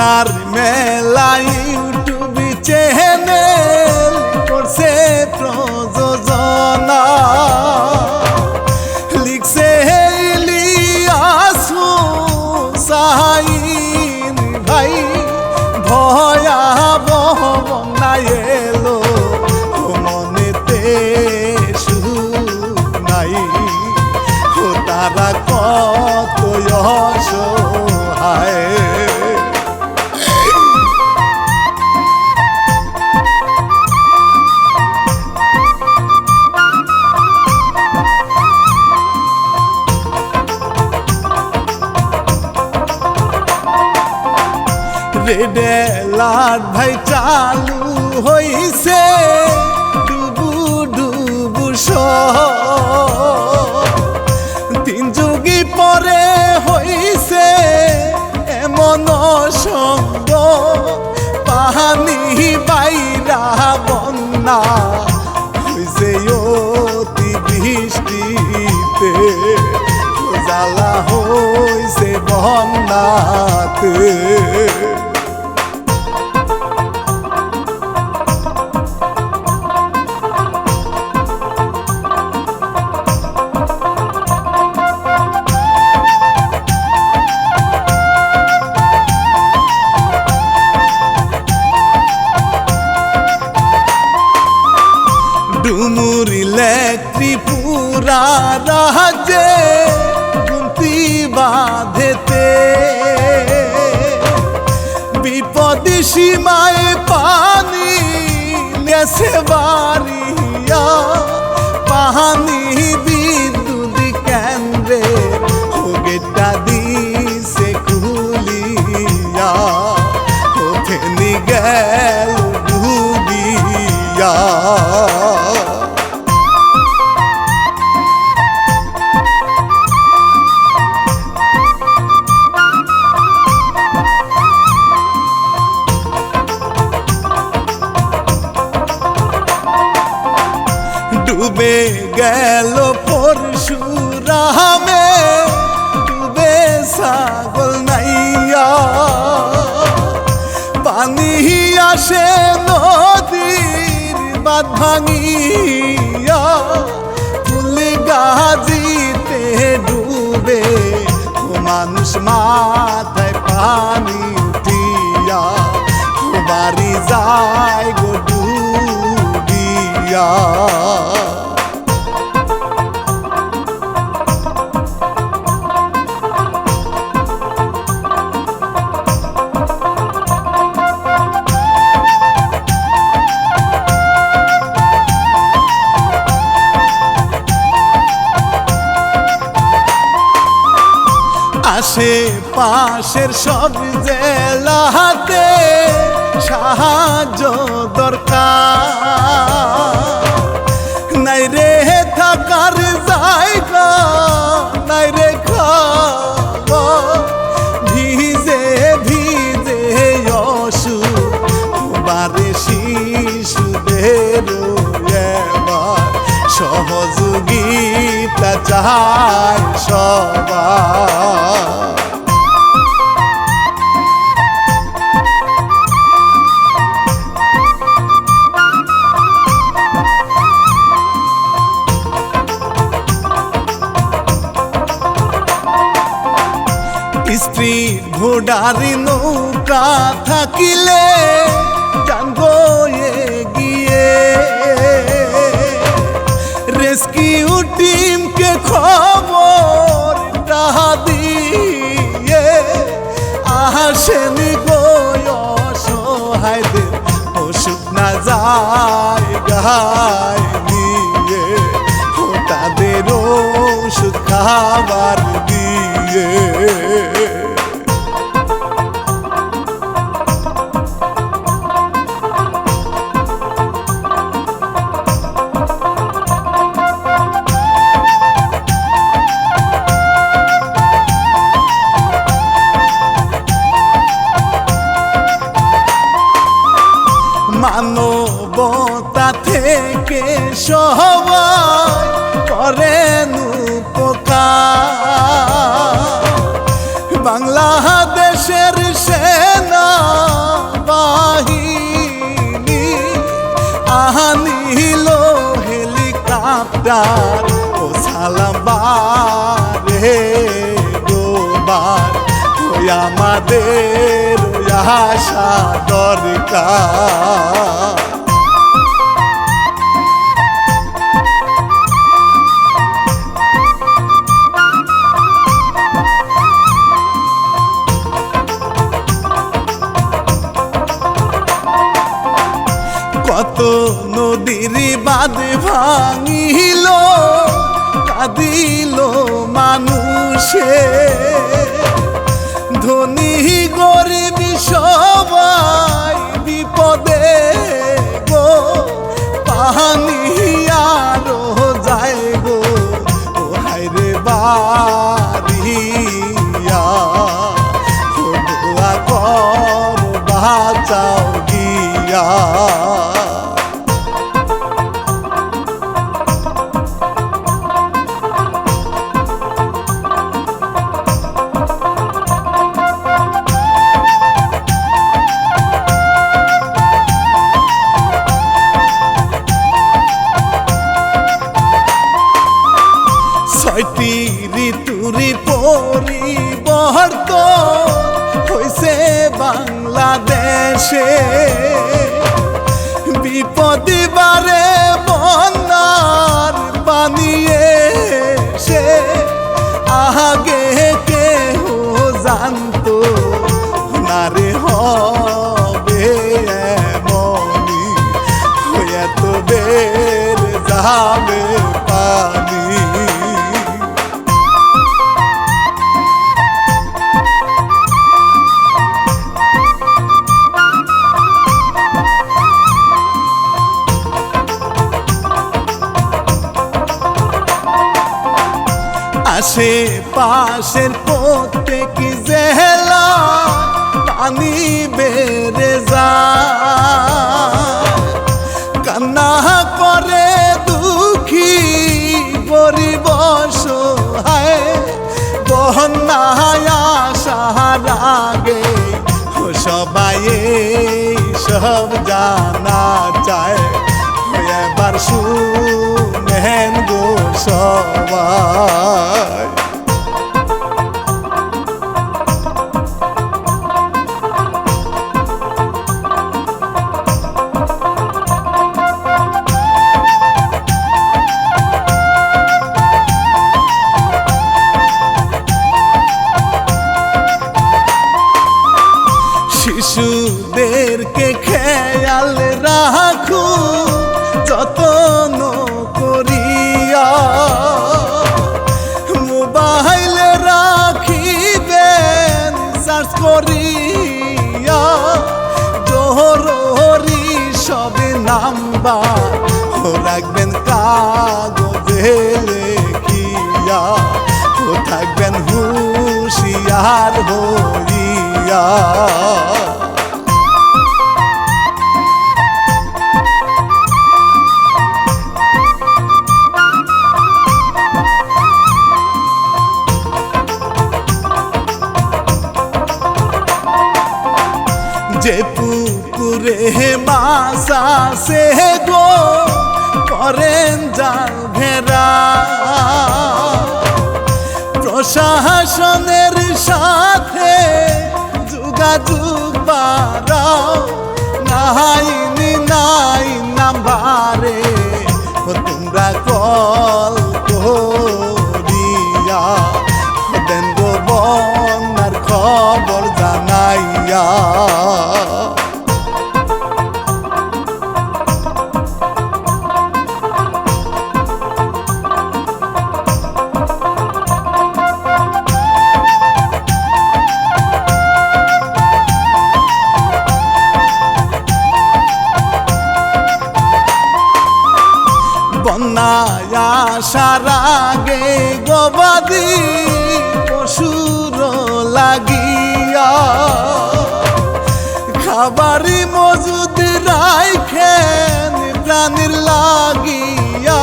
carne me চালু হইছে ডুবু ডুবু। তিন যুগি পরে হইছে এমন সঙ্গ পাহানি বাইরা বন্যা হইছে অতি বৃষ্টিতে জ্বালা হইছে বন্যাতে বিপদি মায়ে পানি নেছে বাড়িয়া পাহানি গেল পরশুরামে, ডুবে সাগল নাইয়া। পানি আসে নদীর বাদ ভাঙিয়া, ফুল গাজিতে ডুবে মানুষ মাথায় পানি ও বাড়ি যায় গো ডুবিয়া। আশে পাশের সব জেলাতে সাহায্য দরকার। নাই রে থাকার জায়গা, নাই রে খাবার। ভিজে ভিজে অসু বারে শিশুদের সহযোগিতা চাই সবার। থাকিলে টাঙ্গো গিয়ে রেস্কিউ টিমকে খবর ডাহা দিয়ে আসেনি গো অসহায়দের ওষুধ না যায়, গায় নিয়ে ও তাদের ওষুধ খাবার দিয়ে। আনিল হেলিকপ্টার ও সালামবারে গোবার ওই আমাদের আশা দরকার। কত নদীর বাদ ভাঙিল, কাঁদিল মানুষে। ধনী গরিব সবাই বিপদে গো, পানি আরও যায় গো, ও হায়রে বাড়িয়া। ও দোয়া গিয়া। বাংলাদেশে বিপদি পাশের প্রত্যেক জেলা পানি বেড়ে যা কান্না করে দুঃখী গরিব সহায় আগে ও সবাই সব জানা চায় এবার শুনেন গো সবাই। শিশুদেরকে প্রশাসনের সাথে যোগাযোগ বাড়াও। নাইনি নাই নাম্বারে। গবাদি পশুর লাগিয়া। খাবারি মজুদ রাইখেন প্রাণীর লাগিয়া।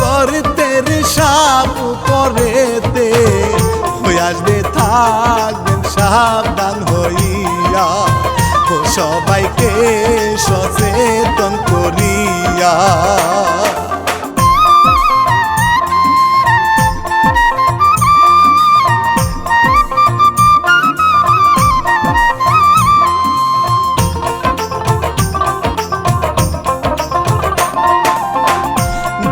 করতের সাপ করেতে আসবে থাকবেন সাবধান হইয়া। ও সবাইকে সচেতন করিয়া।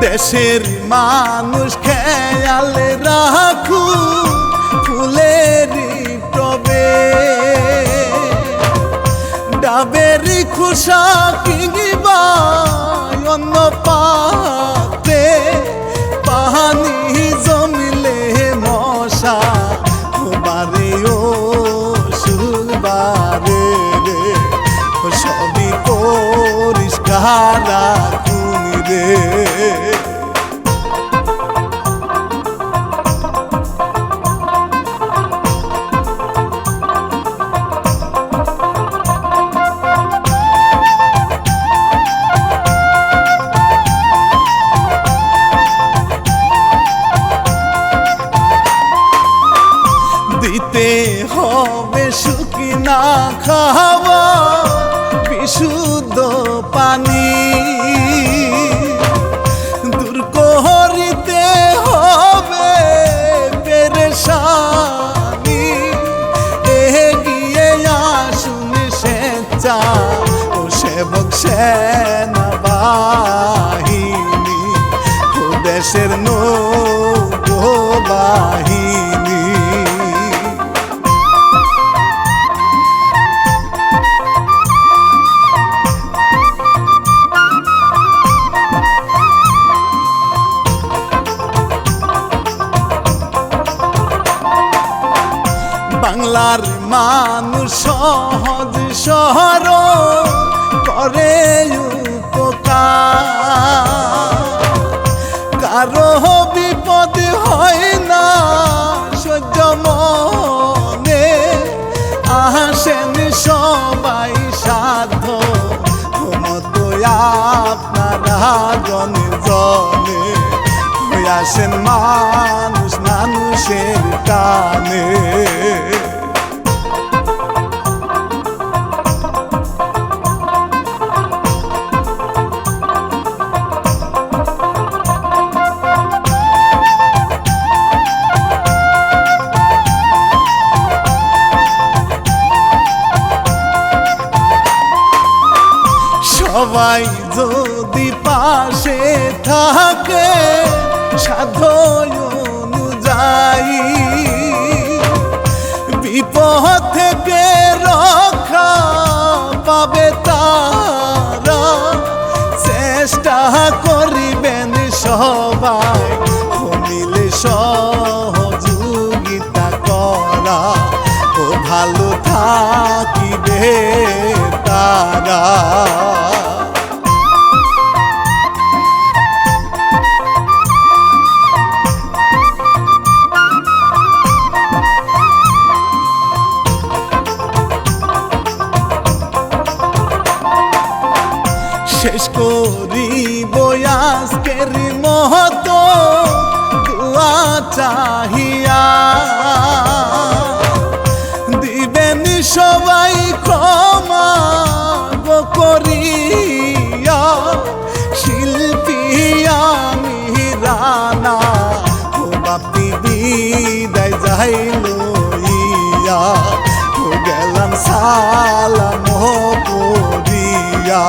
দেশের মানুষ খেয়াল রাখু ফুলের তবে ডাবের খুশা কিংবা অন্য পাতে পানি জমিলে মশা খাওয়া বিশুদ্ধ পানি। দূর করিতে হবে পেরেশানি। এগিয়ে আসুন স্বেচ্ছা ও সেবক সেনাবাহিনী। ও দেশের মানুষ সহজ সহর করে উপকার। কারও বিপদ হয় না, সহ্য মনে আসেন সবাই সাধ্য। মতো আপনারা জনে জনে আসেন মানুষ মানুষের কানে সবাই যদি পাশে থাকে সাধ্য অনুযায়ী বিপদ থেকে রক্ষা পাবে তারা? চেষ্টা করিবেন সবাই মিলে সহযোগিতা করা। ও ভালো থাকিবে তারা। চাহিয়া। দিবেন সবাই ক্ষমা করিয়া। শিল্পী আমি রানা ও বাপি বিদায় যাইল ইয়া ও গেলাম সালাম করিয়া।